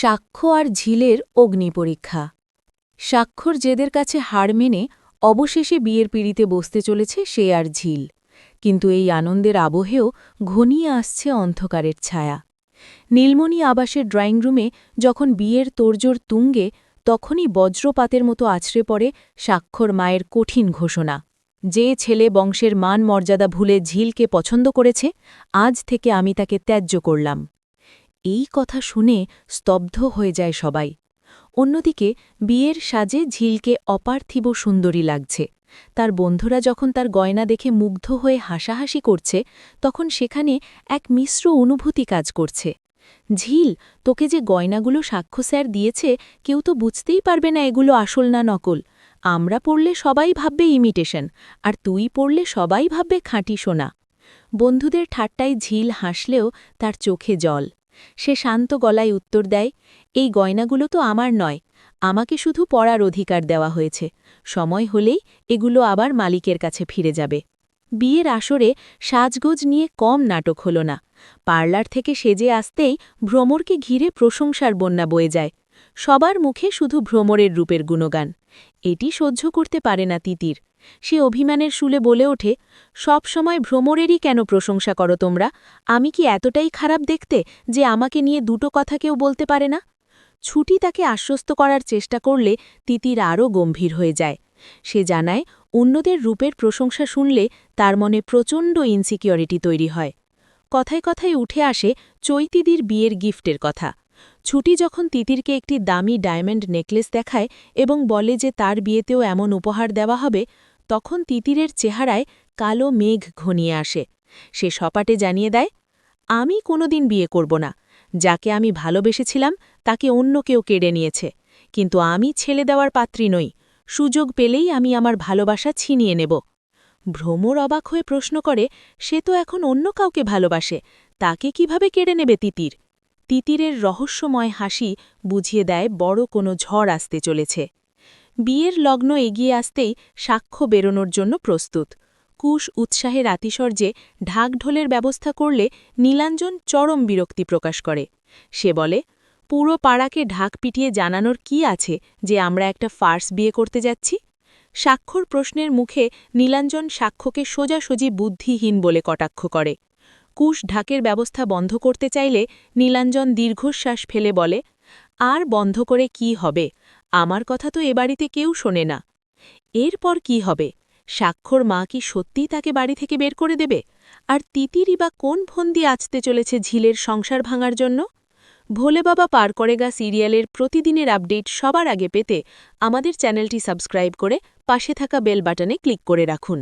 সাক্ষ্য আর ঝিলের অগ্নিপরীক্ষা স্বাক্ষর যেদের কাছে হার মেনে অবশেষে বিয়ের পিড়িতে বসতে চলেছে সে আর ঝিল। কিন্তু এই আনন্দের আবহেও ঘনিয়ে আসছে অন্ধকারের ছায়া। নীলমণি আবাসের ড্রয়িং রুমে যখন বিয়ের তোরজোর তুঙ্গে, তখনই বজ্রপাতের মতো আছড়ে পড়ে স্বাক্ষর মায়ের কঠিন ঘোষণা। যে ছেলে বংশের মান মর্যাদা ভুলে ঝিলকে পছন্দ করেছে, আজ থেকে আমি তাকে ত্যায্য করলাম। এই কথা শুনে স্তব্ধ হয়ে যায় সবাই। অন্যদিকে, বিয়ের সাজে ঝিলকে অপার্থিব সুন্দরী লাগছে। তার বন্ধুরা যখন তার গয়না দেখে মুগ্ধ হয়ে হাসাহাসি করছে, তখন সেখানে এক মিশ্র অনুভূতি কাজ করছে। ঝিল, তোকে যে গয়নাগুলো সাক্ষ্য স্যার দিয়েছে, কেউ তো বুঝতেই পারবে না এগুলো আসল না নকল। আমরা পড়লে সবাই ভাববে ইমিটেশন, আর তুই পড়লে সবাই ভাববে খাঁটি সোনা। বন্ধুদের ঠাট্টায় ঝিল হাসলেও তার চোখে জল। সে শান্ত গলায় উত্তর দেয়, এই গয়নাগুলো তো আমার নয়, আমাকে শুধু পড়ার অধিকার দেওয়া হয়েছে, সময় হলেই এগুলো আবার মালিকের কাছে ফিরে যাবে। বিয়ের আসরে সাজগোজ নিয়ে কম নাটক হল না, পার্লার থেকে সেজে আসতেই ভ্রমরকে ঘিরে প্রশংসার বন্যা বয়ে যায়, সবার মুখে শুধু ভ্রমরের রূপের গুণগান, এটি সহ্য করতে পারে না তিতির। সে অভিমানের শুলে বলে ওঠে, সব সময় ভ্রমরেরই কেন প্রশংসা করো তোমরা? আমি কি এতটাই খারাপ দেখতে যে আমাকে নিয়ে দুটো কথা কেউ বলতে পারে না? ছুটি তাকে আশ্বস্ত করার চেষ্টা করলে তিতির আরও গম্ভীর হয়ে যায়। সে জানায়, অন্যদের রূপের প্রশংসা শুনলে তার মনে প্রচণ্ড ইনসিকিউরিটি তৈরি হয়। কথায় কথায় উঠে আসে চৈতিদির বিয়ের গিফটের কথা। ছুটি যখন তিতিরকে একটি দামি ডায়মন্ড নেকলেস দেখায় এবং বলে যে তার বিয়েতেও এমন উপহার দেওয়া হবে তখন তিতিরের চেহারায় কালো মেঘ ঘনিয়ে আসে। সে সপাটে জানিয়ে দেয়, আমি কোনোদিন বিয়ে করব না। যাকে আমি ভালোবেসেছিলাম, তাকে অন্য কেউ কেড়ে নিয়েছে। কিন্তু আমি ছেলে দেওয়ার পাত্রী নই। সুযোগ পেলেই আমি আমার ভালোবাসা ছিনিয়ে নেব। ভ্রমর অবাক হয়ে প্রশ্ন করে, সে তো এখন অন্য কাউকে ভালোবাসে। তাকে কীভাবে কেড়ে নেবে তিতির? তিতিরের রহস্যময় হাসি বুঝিয়ে দেয়, বড় কোনো ঝড় আসতে চলেছে। বিয়ের লগ্ন এগিয়ে আসতেই সাক্ষ্য বেরোনোর জন্য প্রস্তুত। কুশ উৎসাহের আতিশর্যে ঢাকঢোলের ব্যবস্থা করলে নীলাঞ্জন চরম বিরক্তি প্রকাশ করে। সে বলে, পুরো পাড়াকে ঢাক পিটিয়ে জানানোর কি আছে যে আমরা একটা ফার্স বিয়ে করতে যাচ্ছি? স্বাক্ষর প্রশ্নের মুখে নীলাঞ্জন সাক্ষ্যকে সোজাসুজি বুদ্ধিহীন বলে কটাক্ষ করে। কুশ ঢাকের ব্যবস্থা বন্ধ করতে চাইলে নীলাঞ্জন দীর্ঘশ্বাস ফেলে বলে, আর বন্ধ করে কি হবে? আমার কথা তো এ বাড়িতে কেউ শোনে না। এরপর কি হবে? সাক্ষর মা কি সত্যিই তাকে বাড়ি থেকে বের করে দেবে? আর তিতিরই বা কোন ফন্দি আচতে চলেছে ঝিলের সংসার ভাঙার জন্য? ভোলে বাবা পার করেগা সিরিয়ালের প্রতিদিনের আপডেট সবার আগে পেতে আমাদের চ্যানেলটি সাবস্ক্রাইব করে পাশে থাকা বেল বাটনে ক্লিক করে রাখুন।